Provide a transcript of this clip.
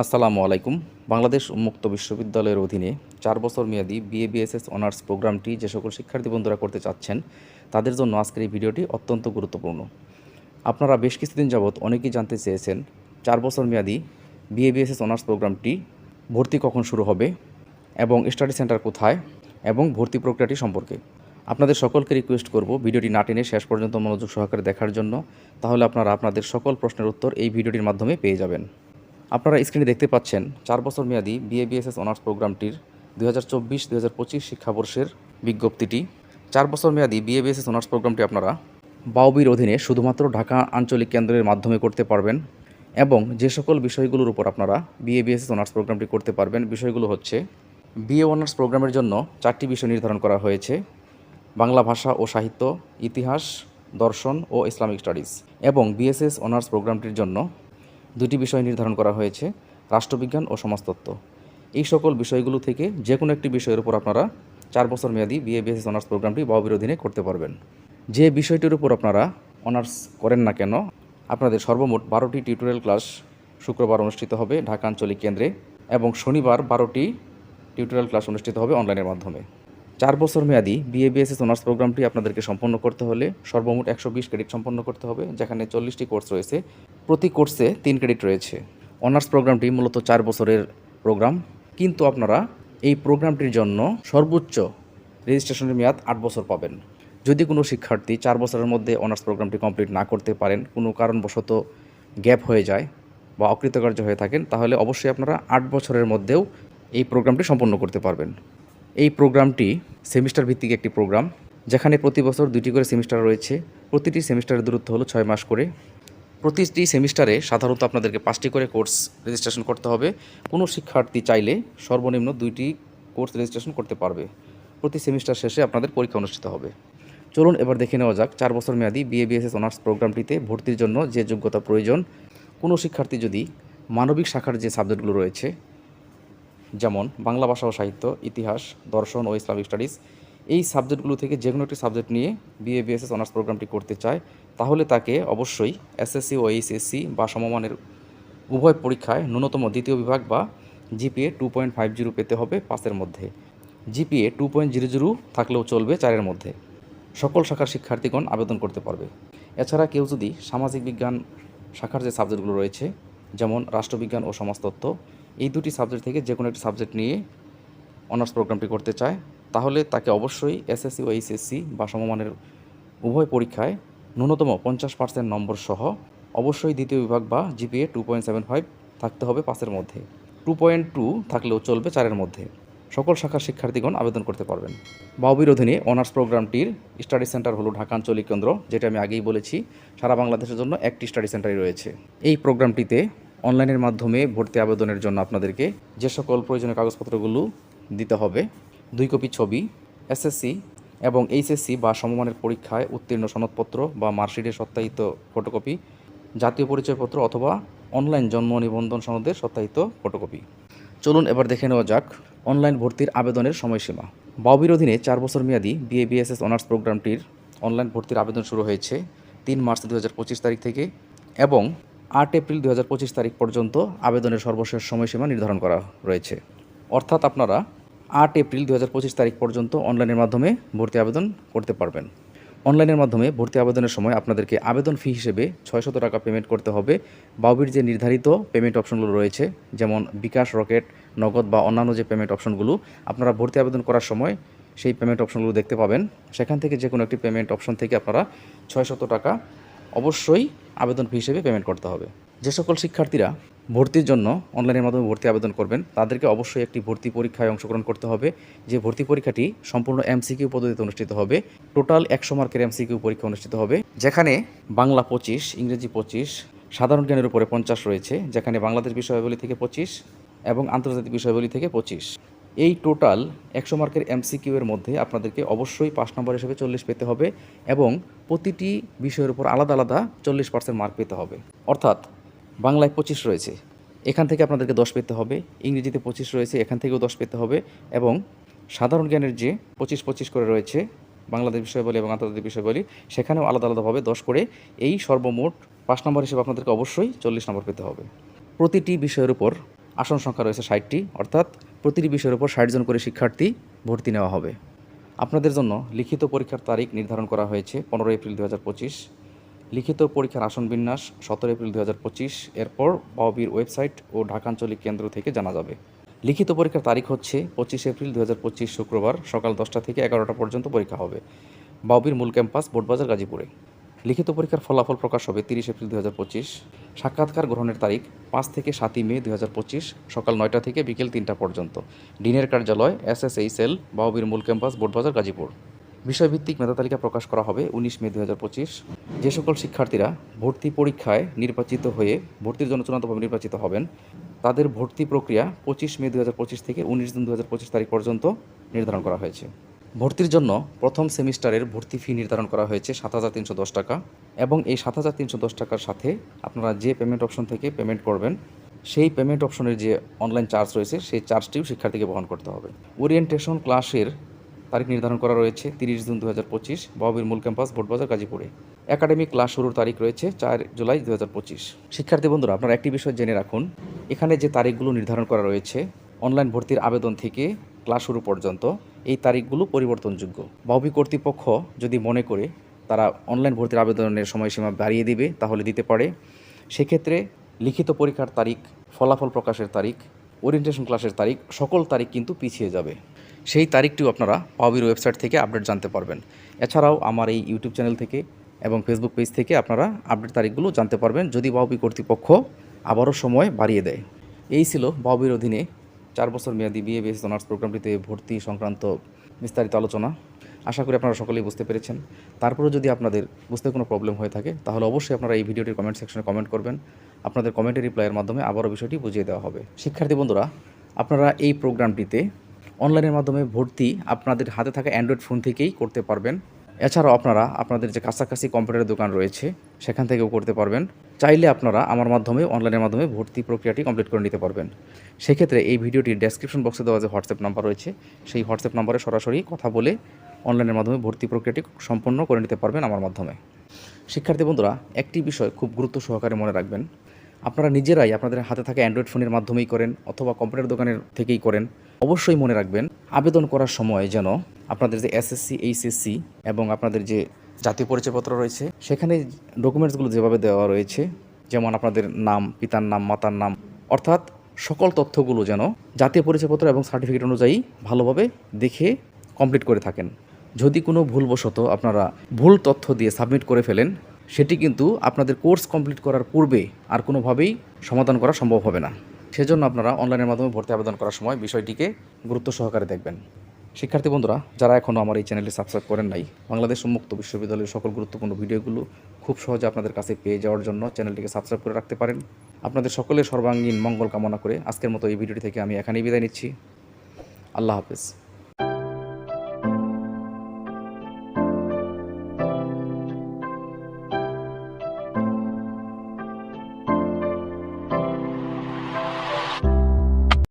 আসসালামু আলাইকুম। বাংলাদেশ উন্মুক্ত বিশ্ববিদ্যালয়ের অধীনে চার বছর মেয়াদি বিএ বিএসএস অনার্স প্রোগ্রামটি যে সকল শিক্ষার্থী বন্ধুরা করতে চাচ্ছেন, তাদের জন্য আজকের এই ভিডিওটি অত্যন্ত গুরুত্বপূর্ণ। আপনারা বেশ কিছুদিন যাবৎ অনেকেই জানতে চেয়েছেন, চার বছর মেয়াদি বিএ বিএসএস অনার্স প্রোগ্রামটি ভর্তি কখন শুরু হবে এবং স্টাডি সেন্টার কোথায় এবং ভর্তি প্রক্রিয়াটি সম্পর্কে। আপনাদের সকলকে রিকোয়েস্ট করব ভিডিওটি না টেনে শেষ পর্যন্ত মনোযোগ সহকারে দেখার জন্য, তাহলে আপনারা আপনাদের সকল প্রশ্নের উত্তর এই ভিডিওটির মাধ্যমে পেয়ে যাবেন। আপনারা স্ক্রিনে দেখতে পাচ্ছেন, চার বছর মেয়াদি বিএ বিএসএস অনার্স প্রোগ্রামটির দু হাজার চব্বিশ দুই হাজার পঁচিশ শিক্ষাবর্ষের বিজ্ঞপ্তিটি। চার বছর মেয়াদি বিএ বিএসএস অনার্স প্রোগ্রামটি আপনারা বাউবির অধীনে শুধুমাত্র ঢাকা আঞ্চলিক কেন্দ্রের মাধ্যমে করতে পারবেন এবং যে সকল বিষয়গুলোর উপর আপনারা বিএ বিএসএস অনার্স প্রোগ্রামটি করতে পারবেন, বিষয়গুলো হচ্ছে বিএ অনার্স প্রোগ্রামের জন্য চারটি বিষয় নির্ধারণ করা হয়েছে। বাংলা ভাষা ও সাহিত্য, ইতিহাস, দর্শন ও ইসলামিক স্টাডিজ এবং বিএসএস অনার্স প্রোগ্রামটির জন্য দুটি বিষয় নির্ধারণ করা হয়েছে, রাষ্ট্রবিজ্ঞান ও সমাজতত্ত্ব। এই সকল বিষয়গুলো থেকে যে কোনো একটি বিষয়ের উপর আপনারা চার বছর মেয়াদি বিএ বিএসএস অনার্স প্রোগ্রামটি বাউবির অধীনে করতে পারবেন। যে বিষয়টির উপর আপনারা অনার্স করেন না কেন, আপনাদের সর্বমোট বারোটি টিউটোরিয়াল ক্লাস শুক্রবার অনুষ্ঠিত হবে ঢাকা আঞ্চলিক কেন্দ্রে এবং শনিবার বারোটি টিউটোরিয়াল ক্লাস অনুষ্ঠিত হবে অনলাইনের মাধ্যমে। চার বছর মেয়াদি বিএ বিএসএস অনার্স প্রোগ্রামটি আপনাদেরকে সম্পন্ন করতে হলে সর্বমোট একশো বিশ ক্রেডিট সম্পন্ন করতে হবে, যেখানে চল্লিশটি কোর্স রয়েছে। প্রতি কোর্সে তিন ক্রেডিট রয়েছে। অনার্স প্রোগ্রামটি মূলত চার বছরের প্রোগ্রাম কিন্তু আপনারা এই প্রোগ্রামটির জন্য সর্বোচ্চ রেজিস্ট্রেশনের মেয়াদ আট বছর পাবেন। যদি কোনো শিক্ষার্থী চার বছরের মধ্যে অনার্স প্রোগ্রামটি কমপ্লিট না করতে পারেন, কোনো কারণবশত গ্যাপ হয়ে যায় বা অকৃতকার্য হয়ে থাকেন, তাহলে অবশ্যই আপনারা আট বছরের মধ্যেও এই প্রোগ্রামটি সম্পন্ন করতে পারবেন। এই প্রোগ্রামটি সেমিস্টার ভিত্তিক একটি প্রোগ্রাম, যেখানে প্রতি বছর দুটি করে সেমিস্টার রয়েছে। প্রতিটি সেমিস্টারের দূরত্ব হলো ছয় মাস করে। প্রতিটি সেমিস্টারে সাধারণত আপনাদেরকে পাঁচটি করে কোর্স রেজিস্ট্রেশন করতে হবে। কোনো শিক্ষার্থী চাইলে সর্বনিম্ন দুইটি কোর্স রেজিস্ট্রেশন করতে পারবে। প্রতি সেমিস্টার শেষে আপনাদের পরীক্ষা অনুষ্ঠিত হবে। চলুন এবার দেখে নেওয়া যাক, চার বছর মেয়াদি বিএ বিএসএস অনার্স প্রোগ্রামটিতে ভর্তির জন্য যে যোগ্যতা প্রয়োজন। কোনো শিক্ষার্থী যদি মানবিক শাখার যে সাবজেক্টগুলো রয়েছে যেমন বাংলা ভাষা ও সাহিত্য, ইতিহাস, দর্শন ও ইসলামিক স্টাডিজ, এই সাবজেক্টগুলো থেকে যে কোনো একটি সাবজেক্ট নিয়ে বিএ, বিএসএস, অনার্স প্রোগ্রামটি করতে চায়, তাহলে তাকে অবশ্যই এসএসসি ও এইচএসসি বা সমমানের উভয় পরীক্ষায় ন্যূনতম দ্বিতীয় বিভাগ বা GPA two point five zero পেতে হবে পাঁচের মধ্যে। GPA two point zero zero থাকলেও চলবে চারের মধ্যে। সকল শাখার শিক্ষার্থীগণ আবেদন করতে পারবে। এছাড়া কেউ যদি সামাজিক বিজ্ঞান শাখার যে সাবজেক্টগুলো রয়েছে, যেমন রাষ্ট্রবিজ্ঞান ও সমাজতত্ত্ব এই দুটি সাবজেক্ট থেকে যে কোনো একটি সাবজেক্ট নিয়ে অনার্স প্রোগ্রামটি করতে চায়, তাহলে তাকে অবশ্যই এসএসসি ও এইচএসসি বা সমমানের উভয় পরীক্ষায় ন্যূনতম পঞ্চাশ পার্সেন্ট নম্বর সহ অবশ্যই দ্বিতীয় বিভাগ বা GPA two point seven five থাকতে হবে পাঁচের মধ্যে। টু পয়েন্ট টু থাকলেও চলবে চারের মধ্যে। সকল শাখার শিক্ষার্থীগণ আবেদন করতে পারবেন। বাউবির অধীনে অনার্স প্রোগ্রামটির স্টাডি সেন্টার হলো ঢাকা আঞ্চলিক কেন্দ্র, যেটা আমি আগেই বলেছি, সারা বাংলাদেশের জন্য একটি স্টাডি সেন্টারই রয়েছে। এই প্রোগ্রামটিতে অনলাইনের মাধ্যমে ভর্তি আবেদনের জন্য আপনাদেরকে যে সকল প্রয়োজনীয় কাগজপত্রগুলো দিতে হবে, দুই কপি ছবি এসএসসি এবং এইচএসসি বা সমমানের পরীক্ষায় উত্তীর্ণ সনদপত্র বা মার্কশিটের সত্যায়িত ফটোকপি, জাতীয় পরিচয়পত্র অথবা অনলাইন জন্ম নিবন্ধন সনদের সত্যায়িত ফটোকপি। চলুন এবার দেখে নেওয়া যাক অনলাইন ভর্তির আবেদনের সময়সীমা। বাউবির অধীনে চার বছর মেয়াদি বিএ বিএসএস অনার্স প্রোগ্রামটির অনলাইন ভর্তির আবেদন শুরু হয়েছে তিন মার্চ দু হাজার পঁচিশ তারিখ থেকে এবং আট এপ্রিল দু তারিখ পর্যন্ত আবেদনের সর্বশেষ সময়সীমা নির্ধারণ করা রয়েছে। অর্থাৎ আপনারা আট এপ্রিল দু হাজার পঁচিশ তারিখ পর্যন্ত অনলাইনের মাধ্যমে ভর্তি আবেদন করতে পারবেন। অনলাইনের মাধ্যমে ভর্তি আবেদনের সময় আপনাদেরকে আবেদন ফি হিসেবে ছয়শত টাকা পেমেন্ট করতে হবে। বাউবির যে নির্ধারিত পেমেন্ট অপশনগুলো রয়েছে, যেমন বিকাশ রকেট, নগদ বা অন্যান্য যে পেমেন্ট অপশনগুলো, আপনারা ভর্তি আবেদন করার সময় সেই পেমেন্ট অপশনগুলো দেখতে পাবেন। সেখান থেকে যে কোনো একটি পেমেন্ট অপশন থেকে আপনারা ছয়শত টাকা অবশ্যই আবেদন ফি হিসেবে পেমেন্ট করতে হবে। যে সকল শিক্ষার্থীরা ভর্তির জন্য অনলাইনের মাধ্যমে ভর্তি আবেদন করবেন, তাদেরকে অবশ্যই একটি ভর্তি পরীক্ষায় অংশগ্রহণ করতে হবে। যে ভর্তি পরীক্ষাটি সম্পূর্ণ এমসিকিউ পদ্ধতিতে অনুষ্ঠিত হবে টোটাল একশো মার্কের এমসিকিউ পরীক্ষা অনুষ্ঠিত হবে, যেখানে বাংলা পঁচিশ, ইংরেজি পঁচিশ, সাধারণ জ্ঞানের উপরে পঞ্চাশ রয়েছে, যেখানে বাংলাদেশ বিষয়াবলী থেকে পঁচিশ এবং আন্তর্জাতিক বিষয়াবলী থেকে পঁচিশ। এই টোটাল একশো মার্কের এমসিকিউ এর মধ্যে আপনাদেরকে অবশ্যই পাঁচ নম্বর হিসেবে চল্লিশ পেতে হবে এবং প্রতিটি বিষয়ের উপর আলাদা আলাদা চল্লিশ পার্সেন্ট মার্ক পেতে হবে। অর্থাৎ বাংলায় পঁচিশ রয়েছে। এখান থেকে আপনাদেরকে দশ পেতে হবে, ইংরেজিতে পঁচিশ রয়েছে, এখান থেকেও দশ পেতে হবে এবং সাধারণ জ্ঞানের যে পঁচিশ পঁচিশ করে রয়েছে, বাংলাদেশ বিষয় বলি এবং আন্তর্জাতিক বিষয়বলী সেখানেও আলাদা আলাদাভাবে দশ করে এই সর্বমোট পাঁচ নম্বর হিসেবে আপনাদেরকে অবশ্যই চল্লিশ নম্বর পেতে হবে। প্রতিটি বিষয়ের উপর আসন সংখ্যা রয়েছে ষাটটি, অর্থাৎ প্রতিটি বিষয়ের উপর ষাট জন করে শিক্ষার্থী ভর্তি নেওয়া হবে। আপনাদের জন্য লিখিত পরীক্ষার তারিখ নির্ধারণ করা হয়েছে পনেরো এপ্রিল দু লিখিত পরীক্ষার আসন বিন্যাস সতেরো এপ্রিল দু হাজার পঁচিশ। এরপর বাওবির ওয়েবসাইট ও ঢাকাঞ্চলিক কেন্দ্র থেকে জানা যাবে। লিখিত পরীক্ষার তারিখ হচ্ছে পঁচিশ এপ্রিল দু হাজার পঁচিশ শুক্রবার সকাল দশটা থেকে এগারোটা পর্যন্ত পরীক্ষা হবে। বাউবির মূল ক্যাম্পাস বোর্ডবাজার গাজীপুরে। লিখিত পরীক্ষার ফলাফল প্রকাশ হবে তিরিশ এপ্রিল দু সাক্ষাৎকার গ্রহণের তারিখ পাঁচ থেকে সাতই মে দু সকাল নয়টা থেকে বিকেল তিনটা পর্যন্ত। ডিনের কার্যালয় এস এস এই সেল বাউবির মূল ক্যাম্পাস বোর্ডবাজার গাজীপুর। বিষয়ভিত্তিক মেধা তালিকা প্রকাশ করা হবে উনিশ মে দু যে সকল শিক্ষার্থীরা ভর্তি পরীক্ষায় নির্বাচিত হয়ে ভর্তির জন্য চূড়ান্তভাবে নির্বাচিত হবেন, তাদের ভর্তি প্রক্রিয়া পঁচিশ মে দু থেকে উনিশ জুন দু তারিখ পর্যন্ত নির্ধারণ করা হয়েছে। ভর্তির জন্য প্রথম সেমিস্টারের ভর্তি ফি নির্ধারণ করা হয়েছে সাত হাজার তিনশো দশ টাকা এবং এই সাত হাজার তিনশো দশ টাকার সাথে আপনারা যে পেমেন্ট অপশন থেকে পেমেন্ট করবেন, সেই পেমেন্ট অপশনের যে অনলাইন চার্জ রয়েছে, সেই চার্জটিও শিক্ষার্থীকে বহন করতে হবে। ওরিয়েন্টেশন ক্লাসের তারিখ নির্ধারণ করা রয়েছে তিরিশ জুন দু হাজার পঁচিশ বাবির মূল ক্যাম্পাস বোটবাজার গাজীপুরে। একাডেমিক ক্লাস শুরুর তারিখ রয়েছে চার জুলাই দু হাজার পঁচিশ। শিক্ষার্থী বন্ধুরা, আপনারা একটি বিষয় জেনে রাখুন, এখানে যে তারিখগুলো নির্ধারণ করা রয়েছে অনলাইন ভর্তির আবেদন থেকে ক্লাস শুরু পর্যন্ত এই তারিখগুলো পরিবর্তনযোগ্য। বাউবি কর্তৃপক্ষ যদি মনে করে তারা অনলাইন ভর্তির আবেদনের সময়সীমা বাড়িয়ে দিবে, তাহলে দিতে পারে। সেক্ষেত্রে লিখিত পরীক্ষার তারিখ, ফলাফল প্রকাশের তারিখ ওরিয়েন্টেশন ক্লাসের তারিখ, সকল তারিখ কিন্তু পিছিয়ে যাবে। সেই তারিখটিও আপনারা পাওবির ওয়েবসাইট থেকে আপডেট জানতে পারবেন। এছাড়াও আমার এই ইউটিউব চ্যানেল থেকে এবং ফেসবুক পেজ থেকে আপনারা আপডেট তারিখগুলো জানতে পারবেন, যদি বাউবি কর্তৃপক্ষ আবারও সময় বাড়িয়ে দেয়। এই ছিল বাউবির অধীনে চার বছর মেয়াদী বিএ অনার্স প্রোগ্রামটিতে ভর্তি সংক্রান্ত বিস্তারিত আলোচনা। আশা করি আপনারা সকলেই বুঝতে পেরেছেন। তারপরেও যদি আপনাদের বুঝতে কোনো প্রবলেম হয়ে থাকে, তাহলে অবশ্যই আপনারা এই ভিডিওটির কমেন্ট সেকশনে কমেন্ট করবেন। আপনাদের কমেন্টের রিপ্লাইয়ের মাধ্যমে আবারও বিষয়টি বুঝিয়ে দেওয়া হবে। শিক্ষার্থী বন্ধুরা, আপনারা এই প্রোগ্রামটিতে অনলাইনের মাধ্যমে ভর্তি আপনাদের হাতে থাকা অ্যান্ড্রয়েড ফোন থেকেই করতে পারবেন। এছাড়াও আপনারা আপনাদের যে কাছাকাছি কম্পিউটারের দোকান রয়েছে, সেখান থেকেও করতে পারবেন। চাইলে আপনারা আমার মাধ্যমে, অনলাইনের মাধ্যমে ভর্তি প্রক্রিয়াটি কমপ্লিট করে নিতে পারবেন। সেক্ষেত্রে এই ভিডিওটির ডেসক্রিপশন বক্সে দেওয়া যে হোয়াটসঅ্যাপ নাম্বার রয়েছে, সেই হোয়াটসঅ্যাপ নাম্বারে সরাসরি কথা বলে অনলাইনের মাধ্যমে ভর্তি প্রক্রিয়াটি সম্পন্ন করে নিতে পারবেন আমার মাধ্যমে। শিক্ষার্থী বন্ধুরা, একটি বিষয় খুব গুরুত্ব সহকারে মনে রাখবেন। আপনারা নিজেরাই আপনাদের হাতে থাকা অ্যান্ড্রয়েড ফোনের মাধ্যমেই করেন অথবা কম্পিউটার দোকানের থেকেই করেন, অবশ্যই মনে রাখবেন আবেদন করার সময় যেন আপনাদের যে এসএসসি এইচএসসি এবং আপনাদের যে জাতীয় পরিচয়পত্র রয়েছে, সেখানে ডকুমেন্টসগুলো যেভাবে দেওয়া রয়েছে, যেমন আপনাদের নাম, পিতার নাম, মাতার নাম, অর্থাৎ সকল তথ্যগুলো যেন জাতীয় পরিচয়পত্র এবং সার্টিফিকেট অনুযায়ী ভালোভাবে দেখে কমপ্লিট করে থাকেন। যদি কোনো ভুলবশত আপনারা ভুল তথ্য দিয়ে সাবমিট করে ফেলেন সেটি কিন্তু আপনাদের কোর্স কমপ্লিট করার পূর্বে আর কোনোভাবেই সমাধান করা সম্ভব হবে না। সেজন্য আপনারা অনলাইনের মাধ্যমে ভর্তি আবেদন করার সময় বিষয়টিকে গুরুত্ব সহকারে দেখবেন। শিক্ষার্থী বন্ধুরা, যারা এখনও আমার এই চ্যানেলটি সাবস্ক্রাইব করেন নাই, বাংলাদেশ উন্মুক্ত বিশ্ববিদ্যালয়ের সকল গুরুত্বপূর্ণ ভিডিওগুলো খুব সহজে আপনাদের কাছে পেয়ে যাওয়ার জন্য চ্যানেলটিকে সাবস্ক্রাইব করে রাখতে পারেন। আপনাদের সকলের সর্বাঙ্গীন মঙ্গল কামনা করে আজকের মতো এই ভিডিওটি থেকে আমি এখানেই বিদায় নিচ্ছি। আল্লাহ হাফেজ।